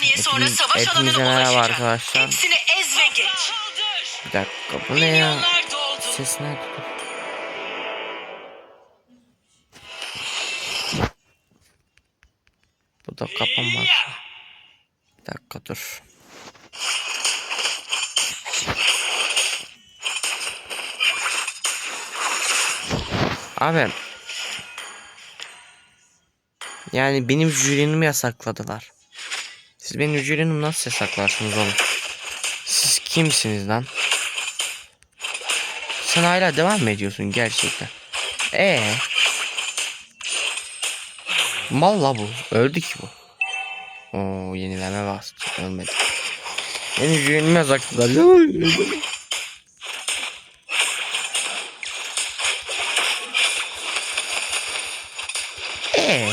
saniye sonra Hepiniz- savaş alanına merhaba ulaşacak. arkadaşlar. Hepsini ez ve geç. Bir dakika bu ne ya? Ses nerede? Bu da kapanmaz. Bir dakika dur. Abi. Yani benim jürinimi yasakladılar. Siz benim jürinimi nasıl yasaklarsınız oğlum? Siz kimsiniz lan? Sen hala devam mı ediyorsun gerçekten? Ee. Mal la bu. Öldü ki bu. Oo yenileme bastı. Ölmedi. Beni jürinimi yasakladılar. Ee,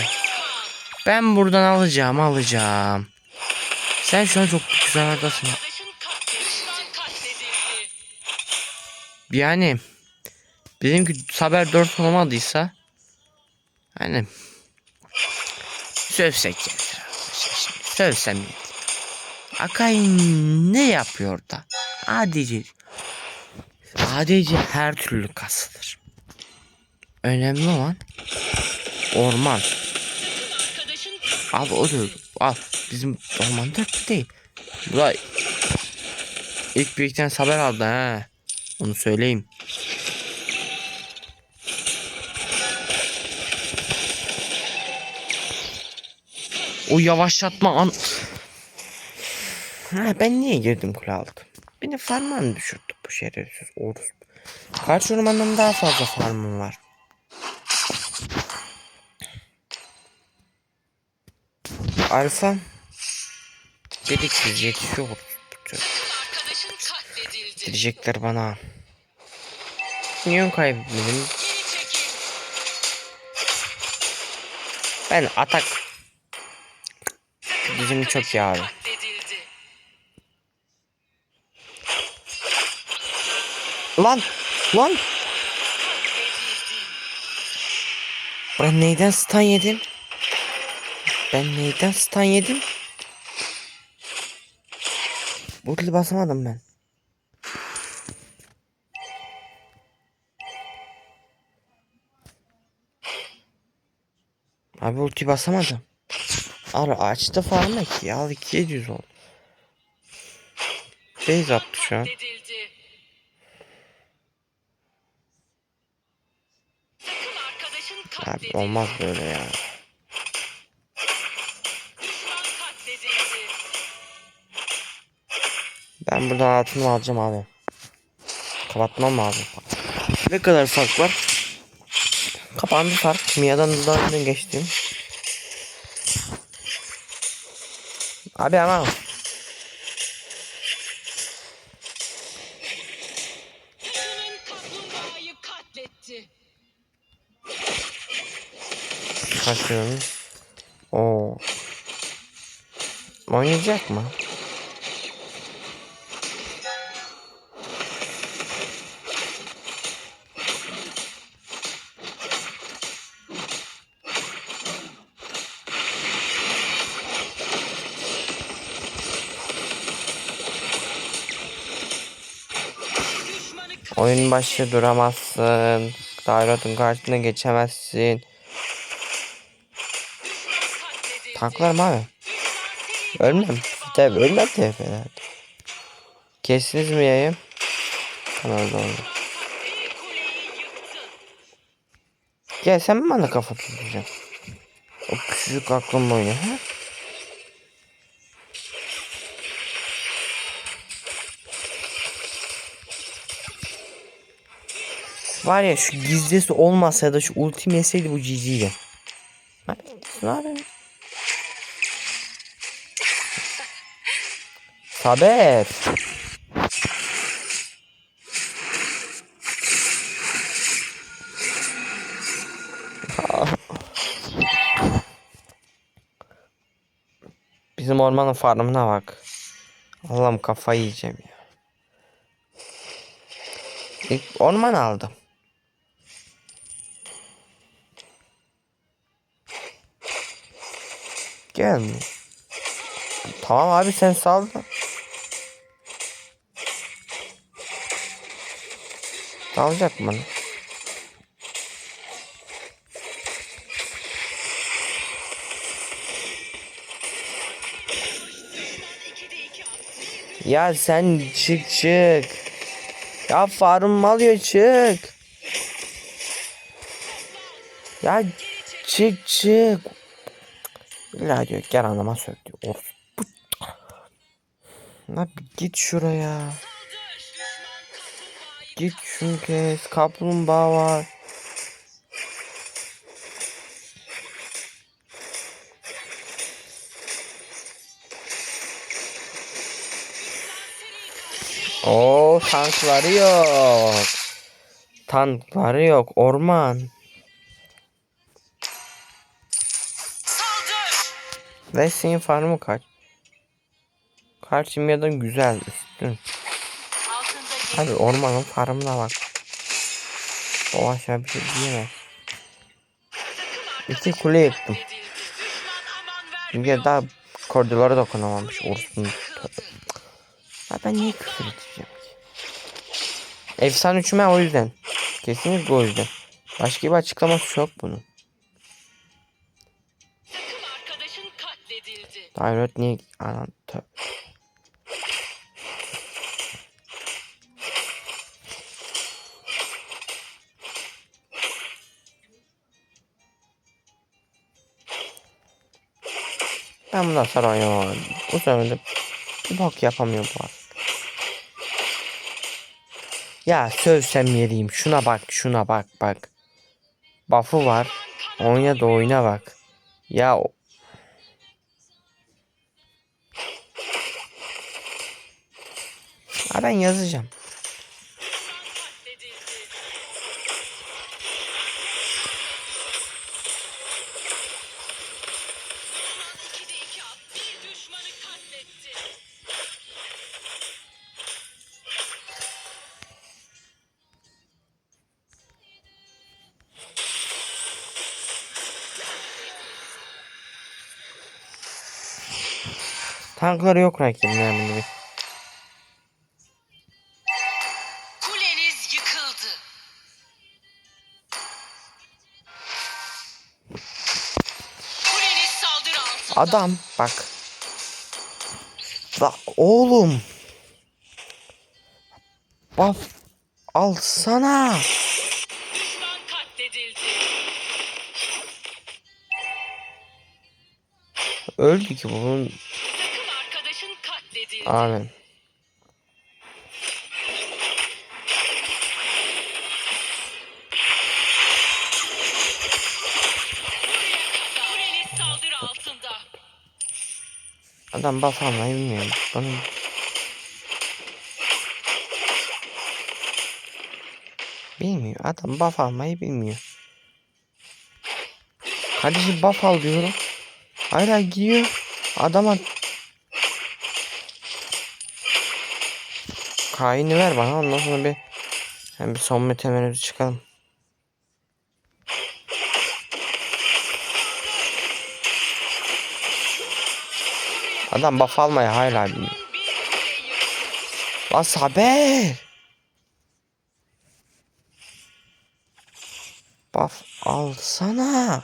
ben buradan alacağım alacağım. Sen şu an çok güzel katledildi. Yani bizimki haber 4 olamadıysa hani sövsek yeter. Sövsem yeter. Akay ne yapıyor da? Adici. Adici her türlü kasılır. Önemli olan orman. Al o da al. Bizim orman dört değil. Bu da ilk birlikten haber aldı ha. Onu söyleyeyim. O yavaşlatma an... Ha, ben niye girdim altı? Beni farmdan düşürdü bu şerefsiz Orus. Karşı ormandan daha fazla farmım var. Alfa Dediksiz yetişiyor. Diyecekler bana. Niye kaybetmedim? Ben atak. Bizim çok iyi abi. Lan! Lan! Ben neyden stun yedim? Ben neyden stun yedim? Dili basamadım ben. Abi ulti basamadım. Ara açtı falan ki ya 2700 oldu. Base attı şu an. Abi olmaz böyle ya. Ben buradan altını alacağım abi. Kapatmam lazım. Ne kadar fark var? Kapandı fark. Mia'dan hızlı önden geçtim. Abi ama kaçıyorum. Oo. Oynayacak mı? Oyun başı duramazsın. Dairotun karşısına geçemezsin. Tanklarım abi. Ölmem. Tabi ölmem TF'den. Kestiniz mi yayım? Tamam o zaman. Bir kuleyi yıktı. Gel sen bana kafa tutacaksın? O küçücük aklım oyunu ha? Var ya şu gizlisi olmasa ya da şu ultim yeseydi bu GG'ydi. Ne yapıyorsun? Saber. Bizim ormanın farmına bak. Allah'ım kafayı yiyeceğim ya. İlk orman aldım. Gelmiyor. Tamam abi sen sal da. Dalacak mı? Ya sen çık çık. Ya farm alıyor çık. Ya çık çık. İlla diyor gel anama sök diyor. Of. git şuraya. Git şunu kes. Kaplumbağa var. Oo tankları yok. Tankları yok. Orman. Ve senin farmı kaç? Simyadan güzel üstün. Abi ormanın farmına bak. O aşağı bir şey diyemez. İki kule yıktım. Çünkü daha koridorlara dokunamamış. Yıkıldı. Ha ben niye küfür edeceğim ki? Efsane üçüme o yüzden. Kesinlikle o yüzden. Başka bir açıklaması yok bunun. Dairot niye... Anan. Ben bundan sonra oynamam. Bu sefer bir bok yapamıyor bu artık. Ya sövsem yeriyim. Şuna bak, şuna bak, bak. Buff'ı var. Oyna da oyna bak. Ya Ha ben yazacağım. Tankları yok rakibin yani gibi. Adam bak. La oğlum. Baf alsana. Öldü ki bu. bunun- Takım Adam buff almayı bilmiyor. Bana... Bilmiyor. Adam buff almayı bilmiyor. Kardeşim buff al diyorum. Hala giyiyor. Adama Kaini ver bana ondan sonra bir hem bir son metemenimizi çıkalım. Adam buff almaya hala bilmiyor. Lan Saber. Buff alsana.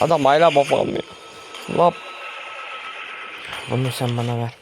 Adam hala buff almıyor. Lap. Bunu sen bana ver.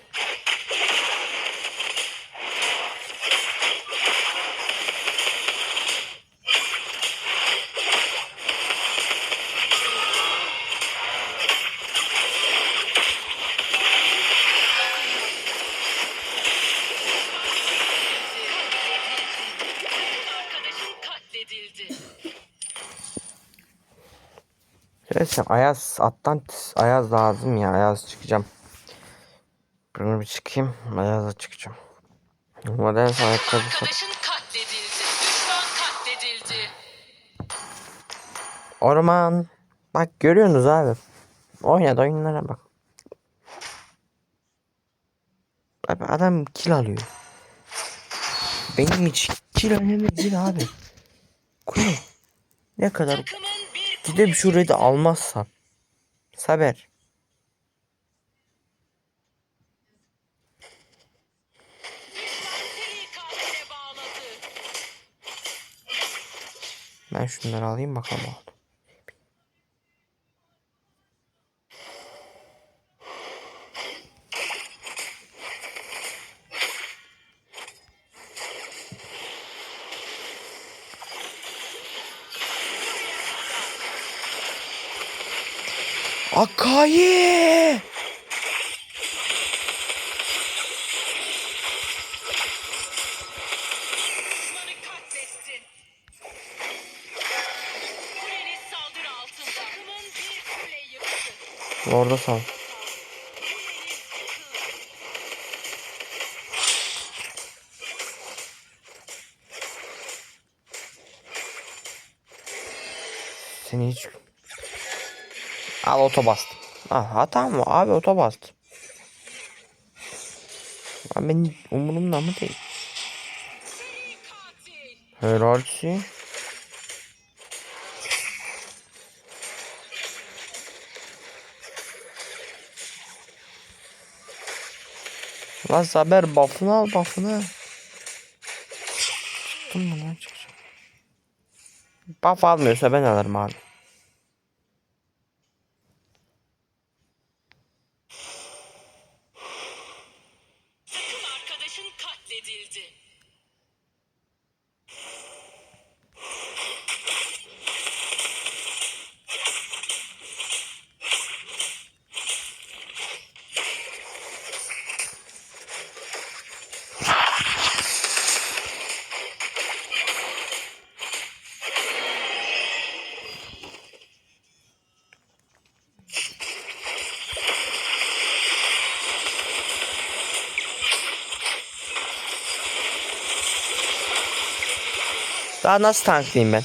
Neyse Ayaz Atlantis Ayaz lazım ya Ayaz çıkacağım. Bunu bir çıkayım Ayaz'a çıkacağım. Modern. Arkadaşın katledildi. Düşman katledildi. Orman. Bak görüyorsunuz abi. Oynadı oyunlara bak. Abi adam kill alıyor. Benim için kill önemli değil abi. Kule. Ne kadar Takımın gidip şurayı da almazsam. Saber. Ben şunları alayım bakalım. Yıktı. Orada sal. Seni hiç... Al oto bastım. Al hata? Abi oto bastım. Abi benim umurumda mı değil? Herhalde. Lan Saber buff'ını al buff'ını. Çıktım mı lan çıkacağım. Buff almıyorsa ben alırım abi. Daha nasıl tanklayayım ben?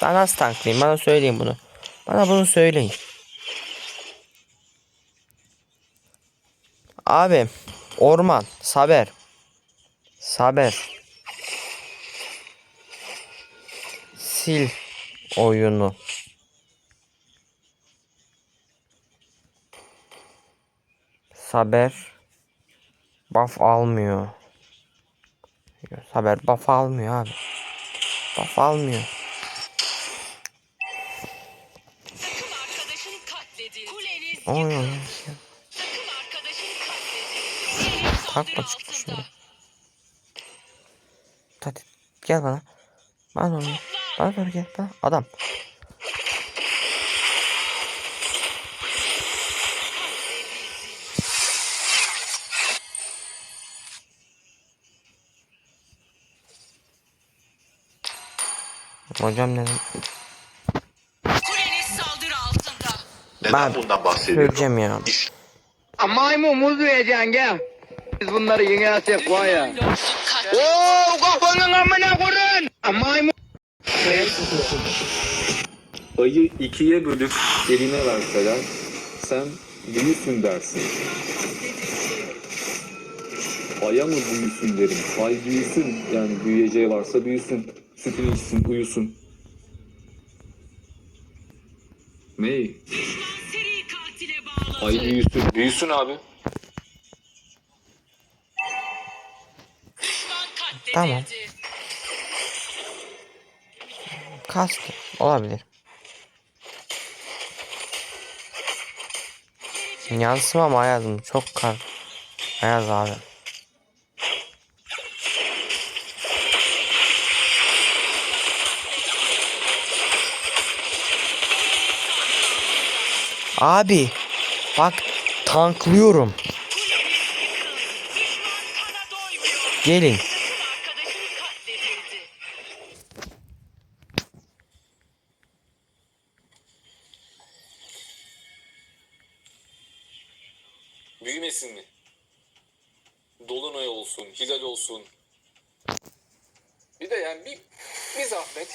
Daha nasıl tanklayayım? Bana söyleyin bunu. Bana bunu söyleyin. Abi orman Saber Saber Sil oyunu Saber buff almıyor. Saber buff almıyor abi. Buff almıyor. Oy, oy, Takma altında. şöyle. Hadi gel bana. Bana doğru. gel. Bana doğru gel. Bana. Adam. Hocam ne? Kuleniz saldırı altında. Neden Ben bundan bahsediyorum? Söyleyeceğim ya. Maymun muz vereceksin gel. Biz bunları yenersek var ya. Lordluk kat. Oo kafanın amına kurun. Maymun. Ayı ikiye bölüp eline verseler sen büyüsün dersin. Aya mı büyüsün derim. Ay büyüsün yani büyüyeceği varsa büyüsün. Sütünü içsin uyusun. Ney? Ay büyüsün. Büyüsün abi. Tamam. Kastı. Olabilir. Yansıma mı Ayaz'ım? Çok kar. Ayaz abi. Abi bak tanklıyorum. Gelin. Büyümesin mi? Dolunay olsun, hilal olsun. Bir de yani bir, bir zahmet.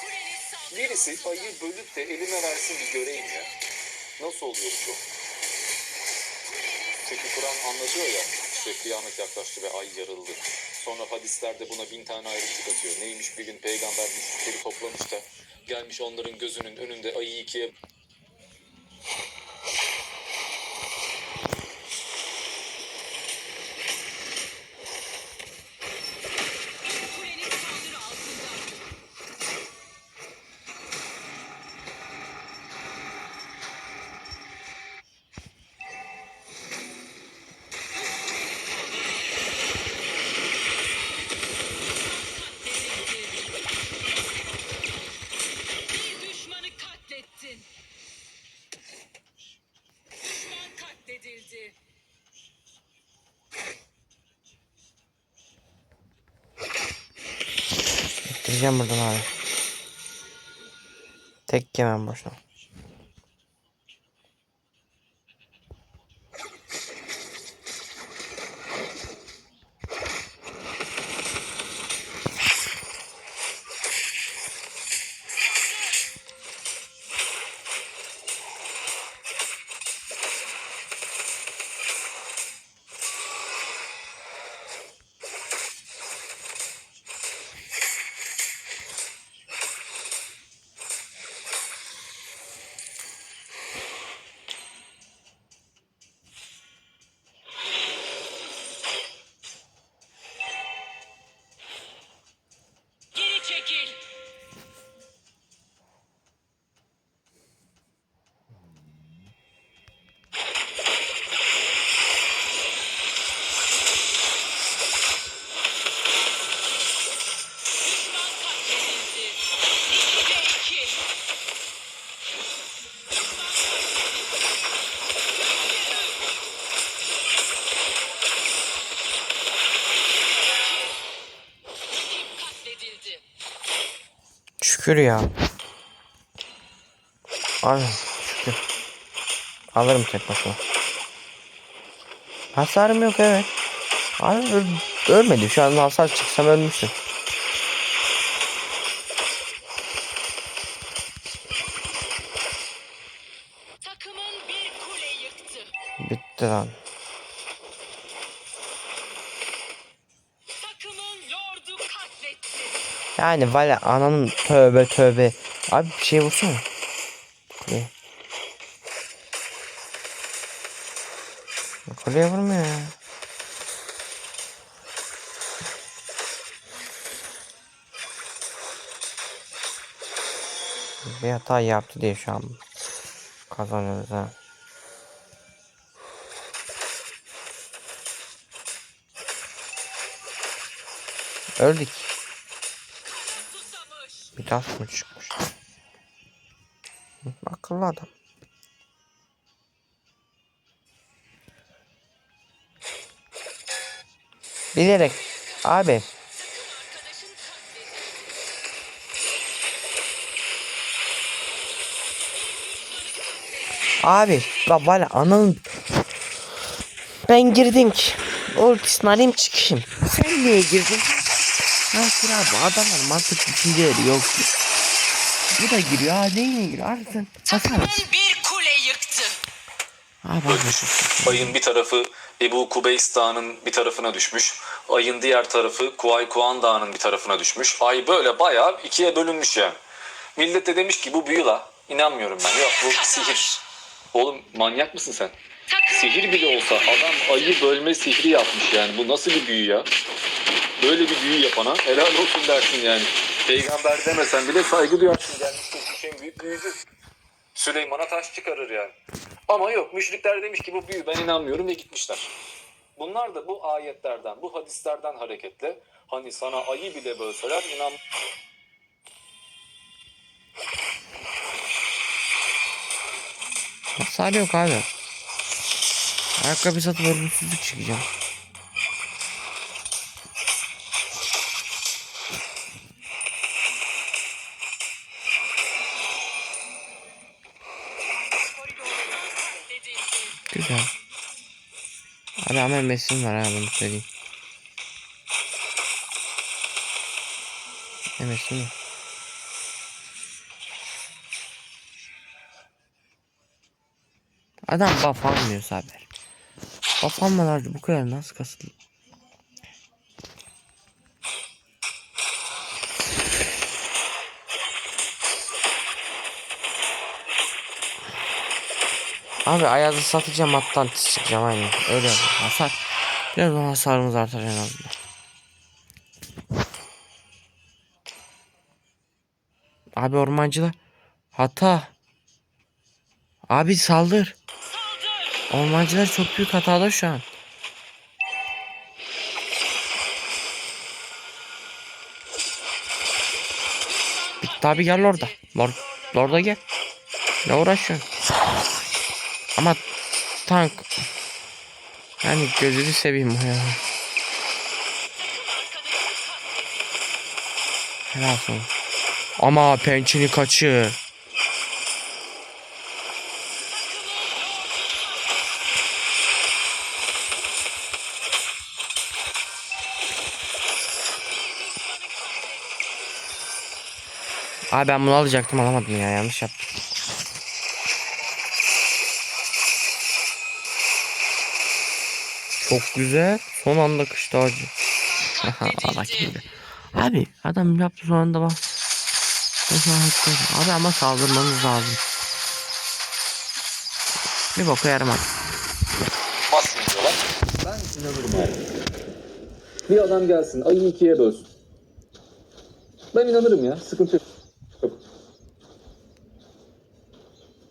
Birisi ayı bölüp de elime versin bir göreyim ya. Nasıl oluyormuş o? Çünkü Kur'an anlatıyor ya işte kıyamet yaklaştı ve ay yarıldı. Sonra hadislerde buna bin tane ayrıntı katıyor. Neymiş bir gün peygamber müşrikleri toplamış da gelmiş onların gözünün önünde ayı ikiye Bitireceğim buradan abi. Tek yemem boşuna. Şükür ya. Abi şükür. Alırım tek başıma. Hasarım yok evet. Abi öl ölmedi. Şu an hasar çıksam ölmüştüm. Bitti lan. Yani valla ananın tövbe tövbe. Abi bir şey vursana. Kuleye. Kuleye vurmuyor ya. Bir hata yaptı diye şu an kazanıyoruz ha. Öldük. Tas mı çıkmış? Akıllı adam. Bilerek. Abi. Abi bak valla ananın ben girdim ki. Ultisini alayım çıkışım sen niye girdin Nasıl abi adamlar mantık düşünceleri yok bu da giriyor ha neyine giriyor artık hasar Takımın bir kule yıktı. abi abi Ayın bir tarafı Ebu Kubeys Dağı'nın bir tarafına düşmüş. Ayın diğer tarafı Kuay Kuan Dağı'nın bir tarafına düşmüş. Ay böyle bayağı ikiye bölünmüş yani. Millet de demiş ki bu büyü la. İnanmıyorum ben. Yok bu sihir. Oğlum manyak mısın sen? Sihir bile olsa adam ayı bölme sihri yapmış yani. Bu nasıl bir büyü ya? Böyle bir büyü yapana helal olsun dersin yani. Peygamber demesen bile saygı duyarsın. Gelmiş geçmiş en büyük büyücü. Süleyman'a taş çıkarır yani. Ama yok müşrikler demiş ki bu büyü ben inanmıyorum ve gitmişler. Bunlar da bu ayetlerden, bu hadislerden hareketle hani sana ayı bile bölseler inan Hasar yok abi. Ayakkabı satıp ölümsüzlük çıkacağım. rağmen Messi'm var ha bunu söyleyeyim. Messi'm var. Adam buff almıyor Saber. Buff almalar bu kadar nasıl kasılır? Abi ayazı satacağım attan çıkacağım aynen. Öyle yapayım. hasar. Biraz hasarımız artar en azından. Abi ormancılar hata. Abi saldır. Ormancılar çok büyük hatada şu an. Bitti abi gel orada. Lord, Lord'a gel. Ne uğraşıyorsun ama tank yani gözünü seveyim ya. Helal olsun. Ama pençini kaçır. Abi ben bunu alacaktım alamadım ya yanlış yaptım. Çok güzel. Son anda kış tacı. Allah kimdi? Abi adam yaptı son anda bak. Abi ama saldırmamız lazım. Bir boku yaramaz. Basın diyorlar. Ben inanırım abi. Bir adam gelsin ayı ikiye bölsün. Ben inanırım ya. Sıkıntı yok.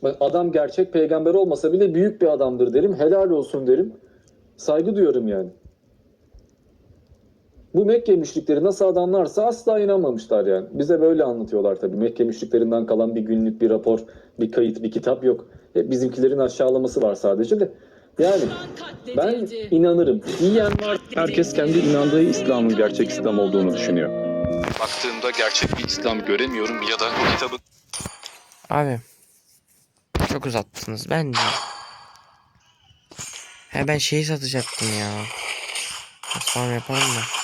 Ben adam gerçek peygamber olmasa bile büyük bir adamdır derim. Helal olsun derim. Saygı duyuyorum yani. Bu Mekke müşrikleri nasıl adamlarsa asla inanmamışlar yani. Bize böyle anlatıyorlar tabii. Mekke müşriklerinden kalan bir günlük bir rapor, bir kayıt, bir kitap yok. Hep bizimkilerin aşağılaması var sadece de. Yani ben inanırım. Yiyen var. Herkes kendi inandığı İslam'ın gerçek İslam olduğunu düşünüyor. Baktığımda gerçek bir İslam göremiyorum ya da o kitabın Abi. Çok uzattınız. Ben de. He ben şeyi satacaktım ya. Tamam yapalım da.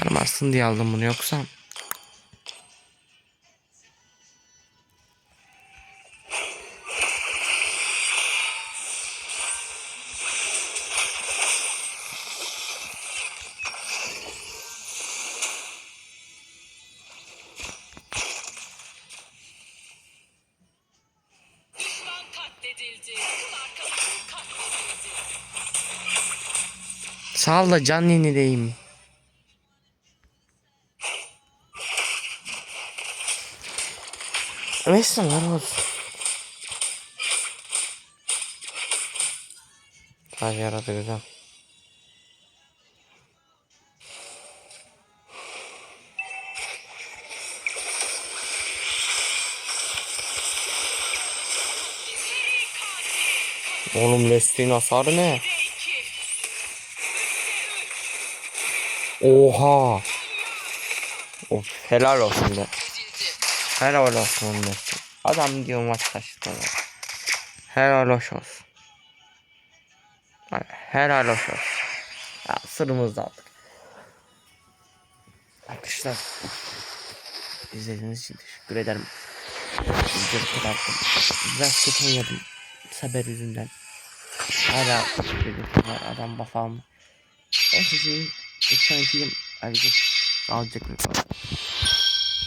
Sarmazsın diye aldım bunu yoksa. Sağ da can yenileyim. Neyse var olsun. Hadi yaradı güzel. Oğlum Leslie'nin hasarı ne? Oha. Of helal olsun be. Helal olsun Leslie. Adam diyor maç taşıdı. Helal hoş olsun. Helal hoş olsun. Ya sırrımızı aldık. Arkadaşlar. İzlediğiniz için teşekkür ederim. Videoyu kapattım. Biraz kötü oynadım. Seber yüzünden. Hala var adam. O sizin efsane film ayrıca alacak mı?